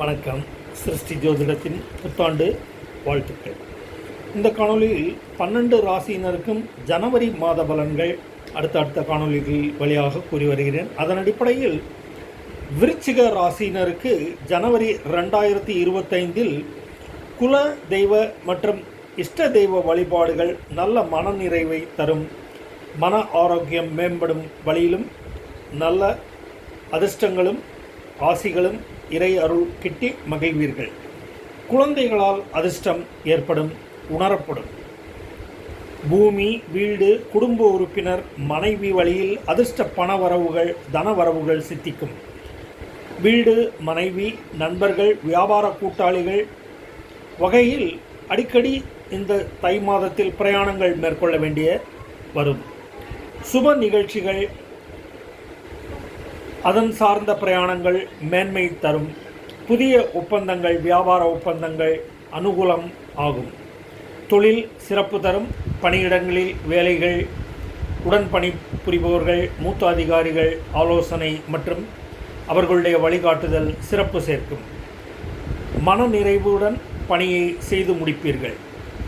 வணக்கம். சிருஷ்டி ஜோதிடத்தின் புத்தாண்டு வாழ்த்துக்கள். இந்த காணொளியில் பன்னெண்டு ராசியினருக்கும் ஜனவரி மாத பலன்கள் அடுத்தடுத்த காணொளிகள் வழியாக கூறி வருகிறேன். அதன் அடிப்படையில் விருச்சிக ராசியினருக்கு ஜனவரி ரெண்டாயிரத்தி இருபத்தைந்தில் குல தெய்வ மற்றும் இஷ்ட தெய்வ வழிபாடுகள் நல்ல மனநிறைவை தரும் மன ஆரோக்கியம் மேம்படும் வழியிலும் நல்ல அதிர்ஷ்டங்களும் ஆசிகளும் இறை அருள் கிட்டி மகிழ்வீர்கள். குழந்தைகளால் அதிர்ஷ்டம் ஏற்படும் உணரப்படும். பூமி வீடு குடும்ப உறுப்பினர் மனைவி வழியில் அதிர்ஷ்ட பண வரவுகள் தன வரவுகள் சித்திக்கும். வீடு மனைவி நண்பர்கள் வியாபார கூட்டாளிகள் வகையில் அடிக்கடி இந்த தை மாதத்தில் பிரயாணங்கள் மேற்கொள்ள வேண்டிய வரும். சுப நிகழ்ச்சிகள் அதன் சார்ந்த பிரயாணங்கள் மேன்மை தரும். புதிய ஒப்பந்தங்கள் வியாபார ஒப்பந்தங்கள் அனுகூலம் ஆகும். தொழில் சிறப்பு தரும். பணியிடங்களில் வேலைகள் உடன் பணி புரிபவர்கள் மூத்த அதிகாரிகள் ஆலோசனை மற்றும் அவர்களுடைய வழிகாட்டுதல் சிறப்பு சேர்க்கும். மன நிறைவுடன் பணியை செய்து முடிப்பீர்கள்.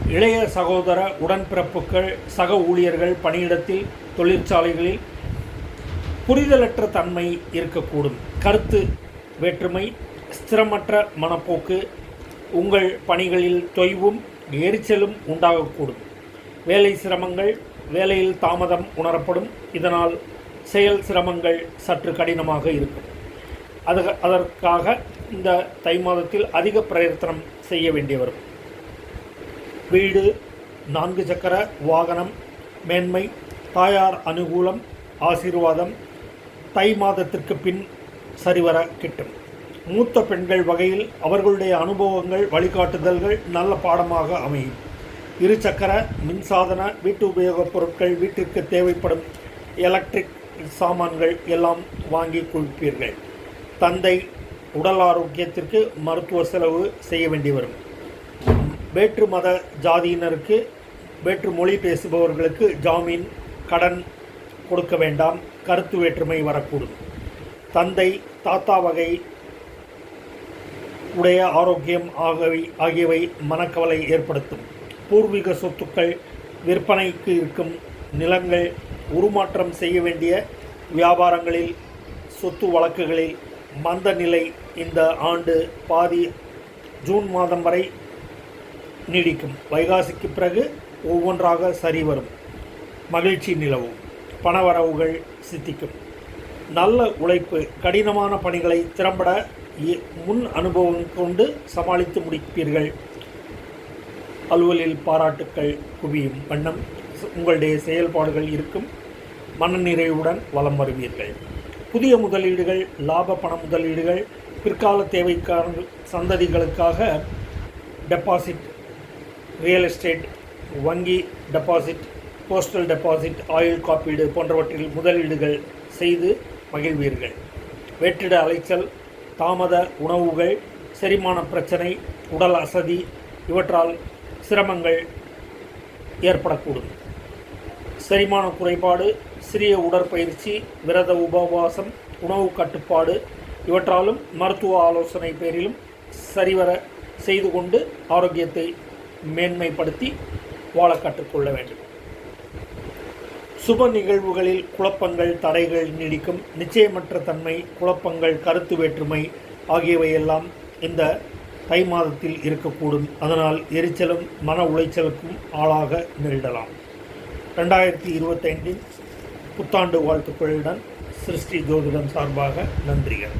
இளைய சகோதர உடன்பிறப்புகள் சக ஊழியர்கள் பணியிடத்தில் தொழிற்சாலைகளில் புரிதலற்ற தன்மை இருக்கக்கூடும். கருத்து வேற்றுமை ஸ்திரமற்ற மனப்போக்கு உங்கள் பணிகளில் தொய்வும் எரிச்சலும் உண்டாகக்கூடும். வேலை சிரமங்கள் வேலையில் தாமதம் உணரப்படும். இதனால் செயல் சிரமங்கள் சற்று கடினமாக இருக்கும். அது அதற்காக இந்த தை மாதத்தில் அதிக பிரயத்தனம் செய்ய வேண்டி வரும். வீடு நான்கு சக்கர வாகனம் மேன்மை தாயார் அனுகூலம் ஆசீர்வாதம் தை மாதத்திற்கு பின் சரிவர கிட்டும். மூத்த பெண்கள் வகையில் அவர்களுடைய அனுபவங்கள் வழிகாட்டுதல்கள் நல்ல பாடமாக அமையும். இருசக்கர மின்சாதன வீட்டு உபயோகப் பொருட்கள் வீட்டிற்கு தேவைப்படும் எலக்ட்ரிக் சாமான்கள் எல்லாம் வாங்கி குவிப்பீர்கள் தந்தை உடல் ஆரோக்கியத்திற்கு மருத்துவ செலவு செய்ய வேண்டி வரும். வேற்று மத ஜாதியினருக்கு வேற்று மொழி பேசுபவர்களுக்கு ஜாமீன் கடன் கொடுக்க வேண்டாம் கருத்து வேற்றுமை வரக்கூடும். தந்தை தாத்தா வகை உடைய ஆரோக்கியம் ஆகவை ஆகியவை மனக்கவலை ஏற்படுத்தும். பூர்வீக சொத்துக்கள் விற்பனைக்கு இருக்கும் நிலங்கள் உருமாற்றம் செய்ய வேண்டிய வியாபாரங்களில் சொத்து வழக்குகளில் மந்த நிலை இந்த ஆண்டு பாதி ஜூன் மாதம் வரை நீடிக்கும். வைகாசிக்கு பிறகு ஒவ்வொன்றாக சரி வரும் மகிழ்ச்சி நிலவும். பணவரவுகள் சித்திக்கும். நல்ல உழைப்பு கடினமான பணிகளை திறம்பட முன் அனுபவம் கொண்டு சமாளித்து முடிப்பீர்கள். அலுவலில் பாராட்டுக்கள் குவியும் வண்ணம் உங்களுடைய செயல்பாடுகள் இருக்கும். மனநிறைவுடன் வலம் வருவீர்கள். புதிய முதலீடுகள் லாப பண முதலீடுகள் பிற்கால தேவைக்கான சந்ததிகளுக்காக டெபாசிட் ரியல் எஸ்டேட் வங்கி டெபாசிட் போஸ்டல் டெபாசிட் ஆயுள் காப்பீடு போன்றவற்றில் முதலீடுகள் செய்து மகிழ்வீர்கள். வெற்றிட அலைச்சல் தாமத உணவுகள் செரிமான பிரச்சனை உடல் அசதி இவற்றால் சிரமங்கள் ஏற்படக்கூடும். செரிமான குறைபாடு சிறிய உடற்பயிற்சி விரத உபவாசம் உணவு கட்டுப்பாடு இவற்றாலும் மருத்துவ ஆலோசனை பேரிலும் சரிவர செய்து கொண்டு ஆரோக்கியத்தை மேன்மைப்படுத்தி வாழ கற்றுக்கொள்ள வேண்டும். சுப நிகழ்வுகளில் குழப்பங்கள் தடைகள் நீடிக்கும். நிச்சயமற்ற தன்மை குழப்பங்கள் கருத்து வேற்றுமை ஆகியவையெல்லாம் இந்த தை மாதத்தில் இருக்கக்கூடும். அதனால் எரிச்சலும் மன உளைச்சலுக்கும் ஆளாக நேரிடலாம். ரெண்டாயிரத்தி இருபத்தைந்தின் புத்தாண்டு வாழ்த்துக்களுடன் சிருஷ்டி ஜோதிடம் சார்பாக நன்றிகள்.